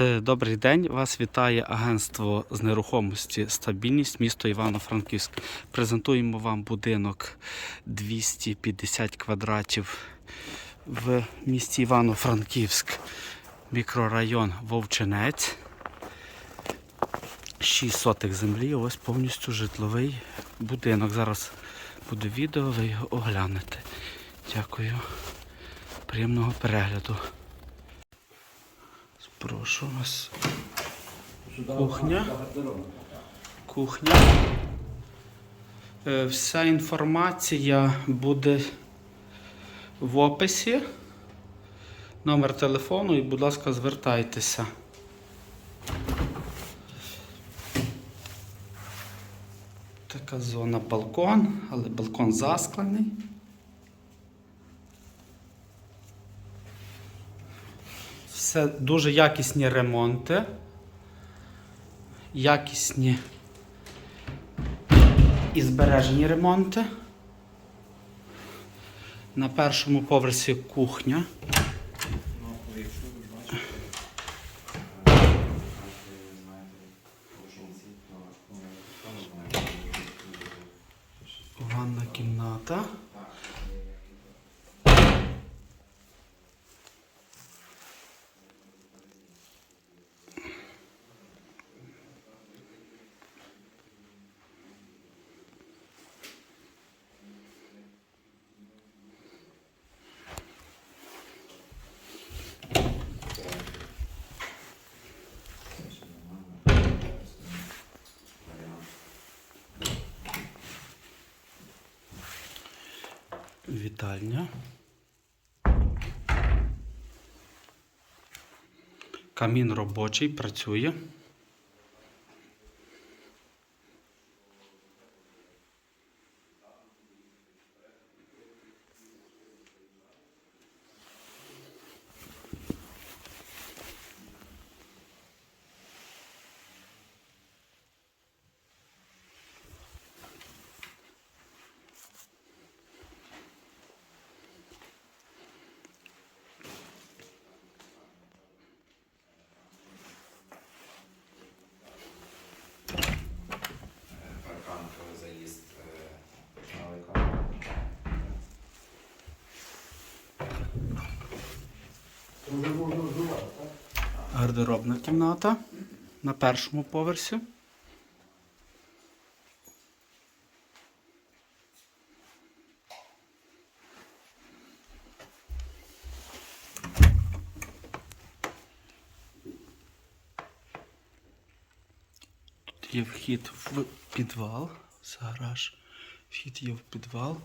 Е, Добрий день. Вас вітає агентство з нерухомості Стабільність місто Івано-Франківськ. Презентуємо вам будинок 250 квадратів в місті Івано-Франківськ, мікрорайон Вовчинець. 6 сотих землі. Ось повністю житловий будинок. Зараз буде відео, ви його оглянете. Дякую. Приємного перегляду. Прошу вас. Кухня. Кухня. Е, Вся інформація буде в описі. Номер телефону і, будь ласка, звертайтеся. Така зона балкон, але балкон засклений. Все дуже якісні ремонти. Якісні і збережені ремонти. На першому поверсі кухня. Ванна кімната. Вітальня. Камін робочий працює. Гардеробна кімната на першому поверсі. Тут є вхід в підвал. Це гараж. Вхід є в підвал.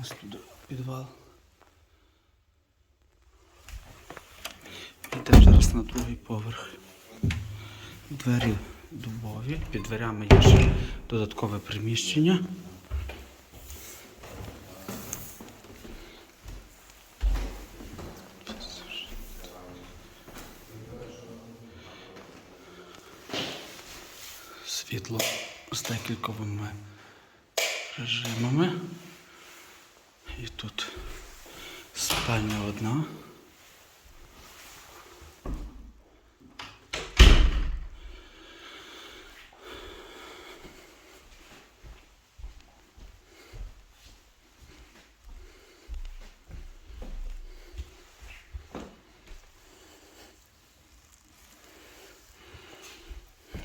Ось тут підвал. Йдемо зараз на другий поверх. Двері дубові. Під дверями є ще додаткове приміщення. Світло з декількома режимами. І тут спальня одна.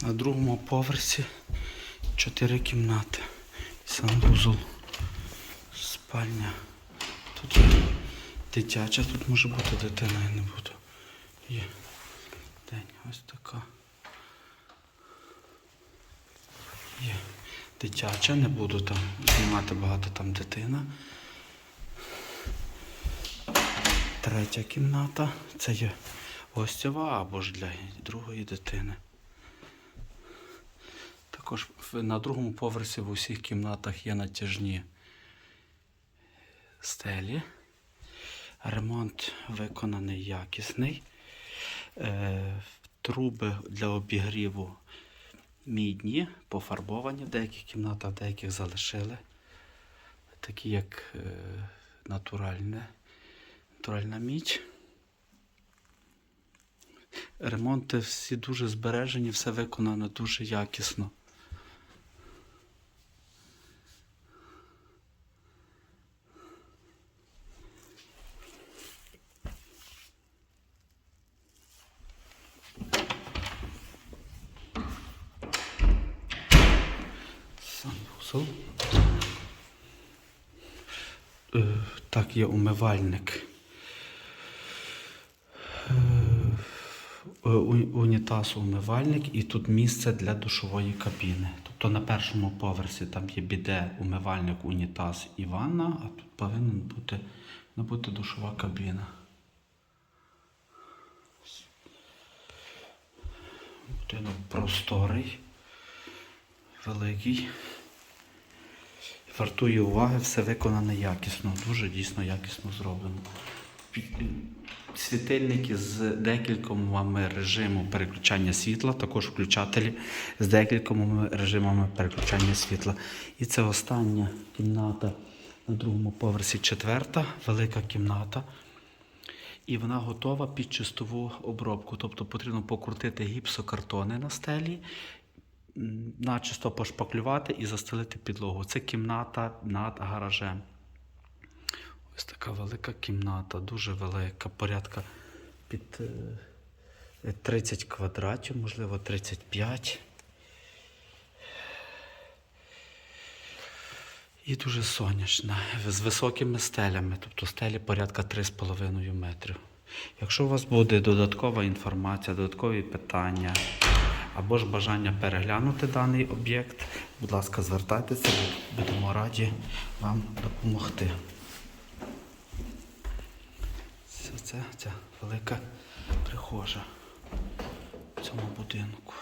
На другому поверсі чотири кімнати. Санвузол, спальня. Тут дитяча, тут може бути дитина, я не буду. Є день, ось така. Є дитяча, не буду там знімати багато там дитина. Третя кімната. Це є гостьова або ж для другої дитини. Також на другому поверсі в усіх кімнатах є натяжні стелі. Ремонт виконаний якісний. Е, труби для обігріву мідні, пофарбовані в деяких кімнатах, деяких залишили. Такі як е, натуральне, натуральна мідь. Ремонти всі дуже збережені, все виконано дуже якісно. Санвузол. Е, Так, є умивальник. Е, Унітаз умивальник і тут місце для душової кабіни. Тобто на першому поверсі там є біде, умивальник, унітаз і ванна, а тут повинна бути, бути душова кабіна. Будинок просторий, великий. Вартує уваги, все виконане якісно, дуже дійсно якісно зроблено. Світильники з декількома режимами переключання світла, також включателі з декількома режимами переключання світла. І це остання кімната на другому поверсі, четверта, велика кімната. І вона готова під чистову обробку. Тобто потрібно покрутити гіпсокартони на стелі, начисто пошпаклювати і застелити підлогу. Це кімната над гаражем. Ось така велика кімната, дуже велика, порядка під е, 30 квадратів, можливо, 35. І дуже сонячна, з високими стелями, тобто стелі порядка 3,5 метрів. Якщо у вас буде додаткова інформація, додаткові питання або ж бажання переглянути даний об'єкт, будь ласка, звертайтеся, будемо раді вам допомогти. Це, це велика прихожа в цьому будинку.